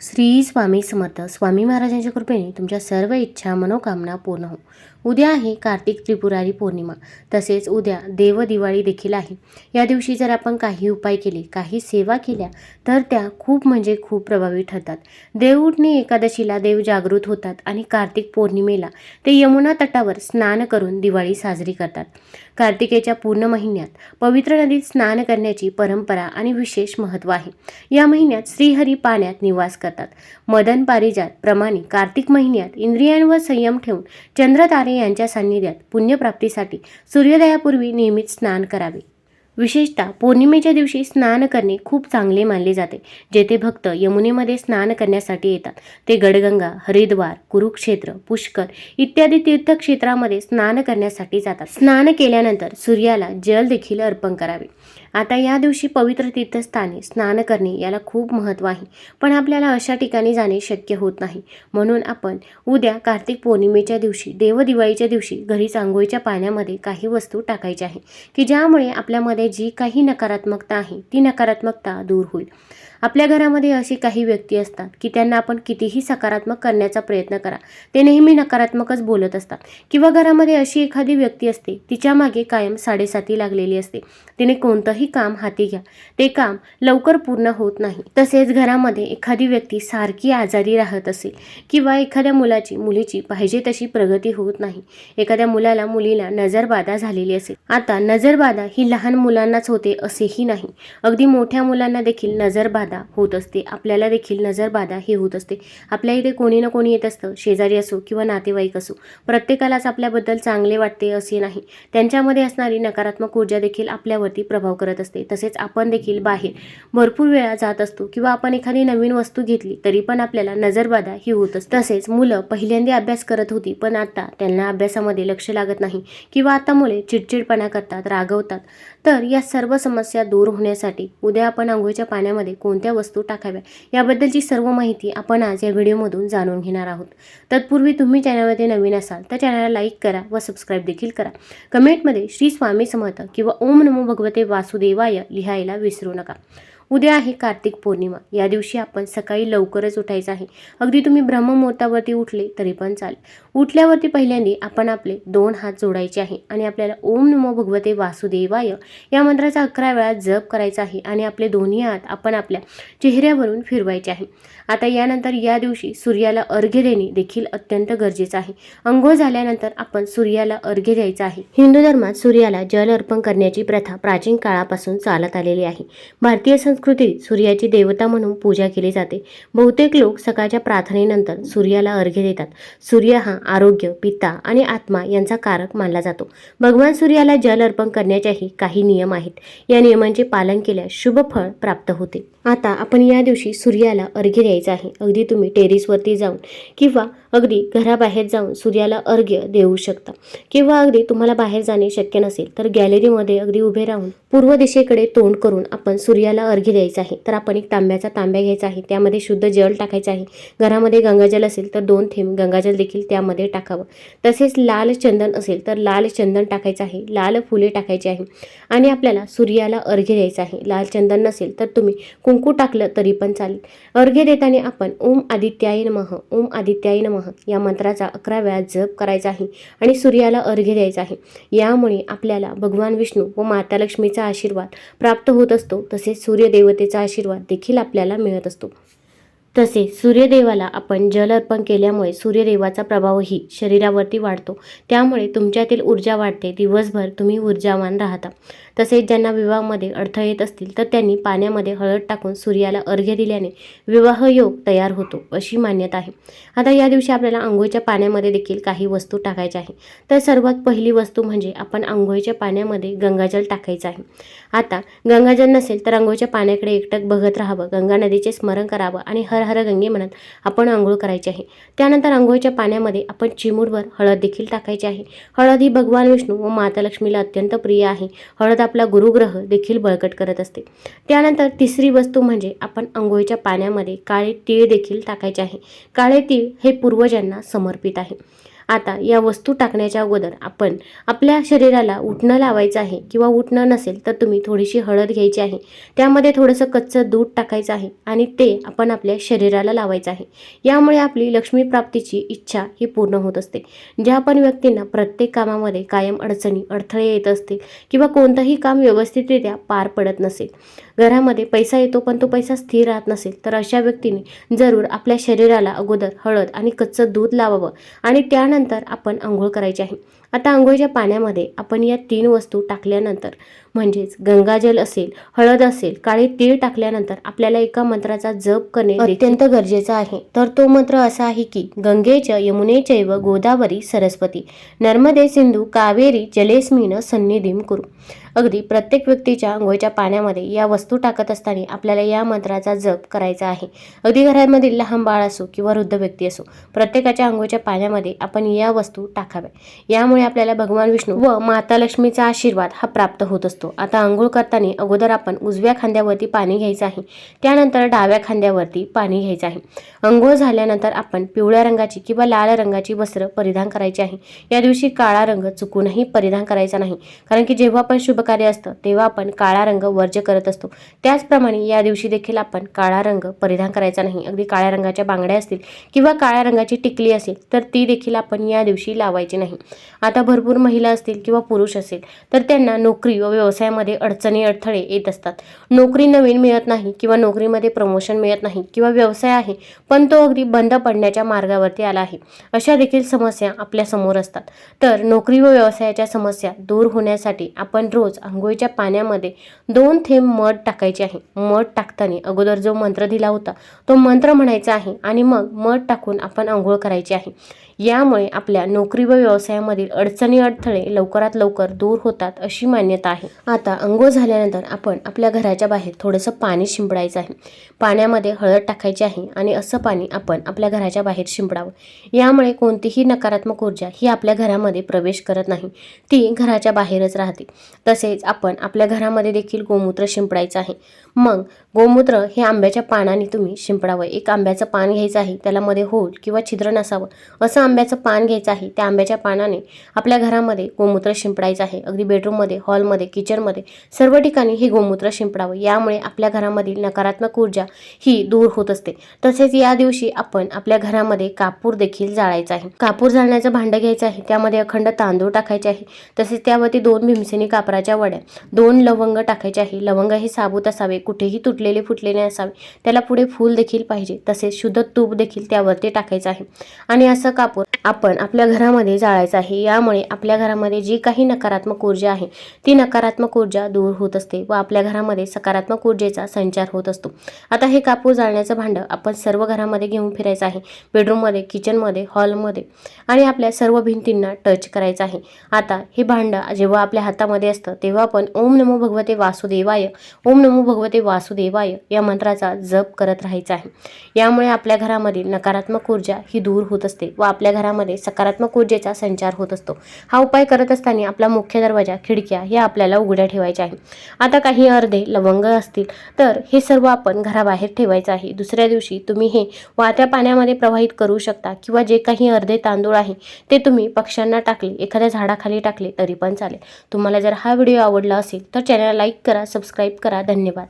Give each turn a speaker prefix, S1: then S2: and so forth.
S1: श्री स्वामी समर्थ. स्वामी महाराजांच्या कृपेने तुमच्या सर्व इच्छा मनोकामना पूर्ण हो. उद्या आहे कार्तिक त्रिपुरारी पौर्णिमा. तसेच उद्या देव दिवाळी देखील आहे. या दिवशी जर आपण काही उपाय केले काही सेवा केल्या तर त्या खूप म्हणजे खूप प्रभावी ठरतात. देवउठणी एकादशीला देव जागृत होतात आणि कार्तिक पौर्णिमेला ते यमुना तटावर स्नान करून दिवाळी साजरी करतात. कार्तिकेच्या पूर्ण महिन्यात पवित्र नदीत स्नान करण्याची परंपरा आणि विशेष महत्त्व आहे. या महिन्यात श्रीहरी पाण्यात निवास करतात. मदन पारिजात प्रमाणे कार्तिक महिन्यात इंद्रियांवर संयम ठेवून चंद्र तारे यांच्या सान्निध्यात पुण्यप्राप्तीसाठी सूर्योदयापूर्वी नियमित स्नान करावे. विशेषतः पौर्णिमेच्या दिवशी स्नान करणे खूप चांगले मानले जाते. जेथे भक्त यमुनेमध्ये स्नान करण्यासाठी येतात. ते गडगंगा हरिद्वार कुरुक्षेत्र पुष्कर इत्यादी तीर्थक्षेत्रामध्ये स्नान करण्यासाठी जातात. स्नान केल्यानंतर सूर्याला जल देखील अर्पण करावे. आता या दिवशी पवित्र तीर्थस्थानी स्नान करणे याला खूप महत्त्व आहे. पण आपल्याला अशा ठिकाणी जाणे शक्य होत नाही. म्हणून आपण उद्या कार्तिक पौर्णिमेच्या दिवशी देवदिवाळीच्या दिवशी घरीच आंघोळीच्या पाण्यामध्ये काही वस्तू टाकायच्या आहे की ज्यामुळे आपल्यामध्ये जी काही नकारात्मकता आहे ती नकारात्मकता दूर होईल. आपल्या घरामध्ये अशी काही व्यक्ती असतात की त्यांना आपण कितीही सकारात्मक करण्याचा प्रयत्न करा. ते नेहमी नकारात्मकच बोलत असतात. किंवा घरामध्ये अशी एखादी व्यक्ती असते तिच्यामागे कायम साडेसाती लागलेली असते. तिने कोणतंही काम हाती घ्या. ते काम लवकर पूर्ण होत नाही. तसेच घरामध्ये एखादी व्यक्ती सारखी आजारी राहत असेल किंवा एखाद्या मुलाची मुलीची पाहिजे तशी प्रगती होत नाही. एखाद्या मुलाला मुलीला नजरबाधा झालेली असेल. आता नजरबाधा ही लहान मुलांनाच होते असेही नाही. अगदी मोठ्या मुलांना देखील नजरबाधा होत असते. आपल्याला देखील नजरबाधा ही होत असते. आपल्या इथे कोणी ना कोणी येत असतं. शेजारी असो किंवा नातेवाईक असो. प्रत्येकालाच आपल्याबद्दल चांगले वाटते असे नाही. त्यांच्यामध्ये असणारी नकारात्मक ऊर्जा देखील आपल्यावरती प्रभाव करत असते. तसेच आपण देखील बाहेर भरपूर वेळा जात असतो किंवा आपण एखादी नवीन वस्तू घेतली तरी पण आपल्याला नजरबाधा ही होत असते. तसेच मुलं पहिल्यांदा अभ्यास करत होती पण आता त्यांना अभ्यासामध्ये लक्ष लागत नाही किंवा आता मुले चिडचिडपणा करतात रागवतात. तर या सर्व समस्या दूर होण्यासाठी उद्या आपण आंघोळीच्या पाण्यामध्ये कोण कोणत्या वस्तू टाकाव्या याबद्दलची सर्व माहिती आपण आज या व्हिडिओमधून जाणून घेणार आहोत. तत्पूर्वी तुम्ही चॅनलमध्ये नवीन असाल तर चॅनलला लाईक करा व सबस्क्राईब देखील करा. कमेंटमध्ये श्री स्वामी समर्थ किंवा ओम नमो भगवते वासुदेवाय लिहायला विसरू नका. उद्या आहे कार्तिक पौर्णिमा. या दिवशी आपण सकाळी लवकरच उठायचं आहे. अगदी तुम्ही ब्रह्ममुहूर्तावरती उठले तरी पण चालेल. उठल्यावरती पहिल्यांदा आपण आपले दोन हात जोडायचे आहे आणि आपल्याला ओम नमो भगवते वासुदेवाय या मंत्राचा अकरा वेळा जप करायचा आहे आणि आपले दोन्ही हात आपण आपल्या चेहऱ्यावरून फिरवायचे आहे. आता यानंतर या दिवशी सूर्याला अर्घ्य देणे देखील अत्यंत गरजेचं आहे. अंघोळ झाल्यानंतर आपण सूर्याला अर्घ्य द्यायचं आहे. हिंदू धर्मात सूर्याला जल अर्पण करण्याची प्रथा प्राचीन काळापासून चालत आलेली आहे. भारतीय संस्कृतीत सूर्याची देवता म्हणून पूजा केली जाते. बहुतेक लोक सकाळच्या प्रार्थनेनंतर सूर्याला अर्घ्य देतात. सूर्य हा आरोग्य पिता आणि आत्मा यांचा कारक मानला जातो. भगवान सूर्याला जल अर्पण करण्याच्याही काही नियम आहेत. या नियमांचे पालन केल्यास शुभ फळ प्राप्त होते. आता आपण या दिवशी सूर्याला अर्घ्य द्यायचं आहे. अगदी तुम्ही टेरिसवरती जाऊन किंवा अगदी घराबाहेर जाऊन सूर्याला अर्घ्य देऊ शकता. किंवा अगदी तुम्हाला बाहेर जाणे शक्य नसेल तर गॅलरीमध्ये अगदी उभे राहून पूर्व दिशेकडे तोंड करून आपण सूर्याला अर्घ्य द्यायचं आहे. तर आपण एक तांब्याचा तांब्या घ्यायचा आहे. त्यामध्ये शुद्ध जल टाकायचं आहे. घरामध्ये गंगाजल असेल तर दोन थेंब गंगाजल देखील त्यामध्ये टाकावं. तसेच लाल चंदन असेल तर लाल चंदन टाकायचं आहे. लाल फुले टाकायची आहे. आणि आपल्याला सूर्याला अर्घ्य द्यायचं आहे. लाल चंदन नसेल तर तुम्ही कुंकू टाकलं तरी पण चालेल. अर्घ्य देताना आपण ओम आदित्याय नमः ओम आदित्याय नमः या मंत्राचा अकरा वेळा जप करायचा आहे आणि सूर्याला अर्घ्य द्यायचा आहे. यामुळे आपल्याला भगवान विष्णू व माता लक्ष्मीचा आशीर्वाद प्राप्त होत असतो. तसेच सूर्यदेवतेचा आशीर्वाद देखील आपल्याला मिळत असतो. तसेच सूर्यदेवाला आपण जल अर्पण केल्यामुळे सूर्यदेवाचा प्रभावही शरीरावरती वाढतो. त्यामुळे तुमच्यातील ऊर्जा वाढते. दिवसभर तुम्ही ऊर्जावान राहता. तसेच ज्यांना विवाहामध्ये अडथळे येत असतील तर त्यांनी पाण्यामध्ये हळद टाकून सूर्याला अर्घ्य दिल्याने विवाह योग तयार होतो अशी मान्यता आहे. आता या दिवशी आपल्याला आंघोळीच्या पाण्यामध्ये देखील काही वस्तू टाकायच्या आहे तर सर्वात पहिली वस्तू म्हणजे आपण आंघोळीच्या पाण्यामध्ये गंगाजल टाकायचं आहे. आता गंगाजल नसेल तर आंघोळीच्या पाण्याकडे एकटक बघत राहावं गंगा नदीचे स्मरण करावं आणि हर हर गंगे म्हणत आपण आंघोळ करायची आहे. त्यानंतर आंघोळीच्या पाण्यामध्ये आपण चिमूडवर हळद देखील टाकायची आहे. हळद ही भगवान विष्णू व माता लक्ष्मीला अत्यंत प्रिय आहे. हळद आपला गुरुग्रह देखील बळकट करत असते. त्यानंतर तिसरी वस्तू म्हणजे आपण आंघोळीच्या पाण्यामध्ये काळे तीळ देखील टाकायचे आहे. काळे तीळ हे पूर्वजांना समर्पित आहे. आता या वस्तू टाकण्याच्या अगोदर आपण आपल्या शरीराला उठणं लावायचं आहे किंवा उठणं नसेल तर तुम्ही थोडीशी हळद घ्यायची आहे. त्यामध्ये थोडंसं कच्चं दूध टाकायचं आहे आणि ते आपण आपल्या शरीराला लावायचं आहे. यामुळे आपली लक्ष्मी प्राप्तीची इच्छा ही पूर्ण होत असते. ज्या पण व्यक्तींना प्रत्येक कामामध्ये कायम अडचणी अडथळे येत असतील किंवा कोणतंही काम व्यवस्थितरित्या पार पडत नसेल घरामध्ये पैसा येतो पण तो पैसा स्थिर राहत नसेल तर अशा व्यक्तीने जरूर आपल्या शरीराला अगोदर हळद आणि कच्चं दूध लावावं आणि त्यानंतर आपण आंघोळ करायची आहे. आता आंघोळीच्या पाण्यामध्ये आपण या तीन वस्तू टाकल्यानंतर म्हणजेच गंगाजल असेल हळद असेल काळे तीळ टाकल्यानंतर आपल्याला एका मंत्राचा जप करणे अत्यंत गरजेचं आहे. तर तो मंत्र असा आहे की गंगेच यमुनेचैव गोदावरी सरस्वती नर्मदे सिंधू कावेरी जलेस्मिन सन्निधीम करू. अगदी प्रत्येक व्यक्तीच्या आंघोळीच्या पाण्यामध्ये या वस्तू टाकत असताना आपल्याला या मंत्राचा जप करायचा आहे. अगदी घरामधील लहान बाळ असो किंवा वृद्ध व्यक्ती असो प्रत्येकाच्या आंघोळीच्या पाण्यामध्ये आपण या वस्तू टाकाव्या. यामुळे आपल्याला भगवान विष्णू व माता लक्ष्मीचा आशीर्वाद हा प्राप्त होत असतो. आता आंघोळ करताना अगोदर आपण उजव्या खांद्यावरती पाणी घ्यायचं आहे. त्यानंतर डाव्या खांद्यावरती पाणी घ्यायचं आहे. आंघोळ झाल्यानंतर आपण पिवळ्या रंगाची किंवा लाल रंगाची वस्त्र परिधान करायची आहे. या दिवशी काळा रंग चुकूनही परिधान करायचा नाही. कारण की जेव्हा पण शुभ कार्य असतं तेव्हा आपण काळा रंग वर्ज्य करत असतो. त्याचप्रमाणे या दिवशी देखील आपण काळा रंग परिधान करायचा नाही. अगदी काळ्या रंगाच्या बांगड्या असतील किंवा काळ्या रंगाची टिकली असेल तर ती देखील आपण या दिवशी लावायची नाही. आता भरपूर महिला असतील किंवा पुरुष असेल तर त्यांना नोकरी व व्यवसायामध्ये अडचणी अडथळे येत असतात. नोकरी नवीन मिळत नाही किंवा नोकरीमध्ये प्रमोशन मिळत नाही किंवा व्यवसाय आहे पण तो अगदी बंद पडण्याच्या मार्गावरती आला आहे. अशा देखील समस्या आपल्यासमोर असतात. तर नोकरी व व्यवसायाच्या समस्या दूर होण्यासाठी आपण रोज आंघोळीच्या पाण्यामध्ये दोन थेंब मध टाकायचे आहे. मध टाकताना अगोदर जो मंत्र दिला होता तो मंत्र म्हणायचा आहे आणि मग मध टाकून आपण आंघोळ करायची आहे. यामुळे आपल्या नोकरी व व्यवसायामधील अडचणी अडथळे लवकरात लवकर दूर होतात अशी मान्यता आहे. आता अंघोळ झाल्यानंतर आपण आपल्या घराच्या बाहेर थोडंसं पाणी शिंपडायचं आहे. पाण्यामध्ये हळद टाकायची आहे आणि असं पाणी आपण आपल्या घराच्या बाहेर शिंपडावं. यामुळे कोणतीही नकारात्मक ऊर्जा ही आपल्या घरामध्ये प्रवेश करत नाही. ती घराच्या बाहेरच राहते. तसेच आपण आपल्या घरामध्ये देखील गोमूत्र शिंपडायचं आहे. मग गोमूत्र हे आंब्याच्या पानाने तुम्ही शिंपडावं. एक आंब्याचं पान घ्यायचं आहे त्याला मध्ये होल किंवा छिद्र नसावं. असं आंब्याचं पान घ्यायचं आहे त्या आंब्याच्या पानाने आपल्या घरामध्ये गोमूत्र शिंपडायचं आहे. अगदी बेडरूममध्ये हॉलमध्ये किचनमध्ये सर्व ठिकाणी हे गोमूत्र शिंपडावं. यामुळे आपल्या घरामधील नकारात्मक ऊर्जा ही दूर होत असते. तसेच या दिवशी आपण आपल्या घरामध्ये कापूर देखील जाळायचा आहे. कापूर जाळण्याचं भांडं घ्यायचं आहे. त्यामध्ये अखंड तांदूळ टाकायचे आहे. तसेच त्यावरती दोन भीमसेनी कापराच्या वड्या दोन लवंग टाकायचे आहे. लवंग हे साबूत असावे. कुठेही तुटलेले फुटलेले असावे त्याला पुढे फूल देखील पाहिजे. तसेच शुद्ध तूप देखील त्यावरती टाकायचं आहे. आणि असं कापूर आपण आपल्या घरामध्ये जाळायचं आहे. यामुळे आपल्या घरामध्ये जी काही नकारात्मक ऊर्जा आहे ती नकारात्मक ऊर्जा दूर होत असते व आपल्या घरामध्ये सकारात्मक ऊर्जेचा संचार होत असतो. आता हे कापूर जाळण्याचं भांडं आपण सर्व घरामध्ये घेऊन फिरायचं आहे. बेडरूममध्ये किचनमध्ये हॉलमध्ये आणि आपल्या सर्व भिंतींना टच करायचं आहे. आता हे भांडं जेव्हा आपल्या हातामध्ये असतं तेव्हा आपण ओम नमो भगवते वासुदेवाय ओम नमो भगवते वासुदेवाय या मंत्राचा जप करत राहायचा आहे. यामुळे आपल्या घरामधील नकारात्मक ऊर्जा ही दूर होत असते व आपल्या घरामध्ये सकारात्मक ऊर्जेचा संचार होत असतो. हा उपाय करत असताना आपला मुख्य दरवाजा खिडक्या या आपल्याला उघड्या ठेवायच्या आहे आता काही अर्धे लवंग असतील तर हे सर्व आपण घराबाहेर ठेवायचं आहे. दुसऱ्या दिवशी तुम्ही हे वाहत्या पाण्यामध्ये प्रवाहित करू शकता किंवा जे काही अर्धे तांदूळ आहे ते तुम्ही पक्ष्यांना टाकले एखाद्या झाडाखाली टाकले तरी पण चालेल. तुम्हाला जर हा व्हिडिओ आवडला असेल तर चॅनल लाईक करा सबस्क्राईब करा. धन्यवाद.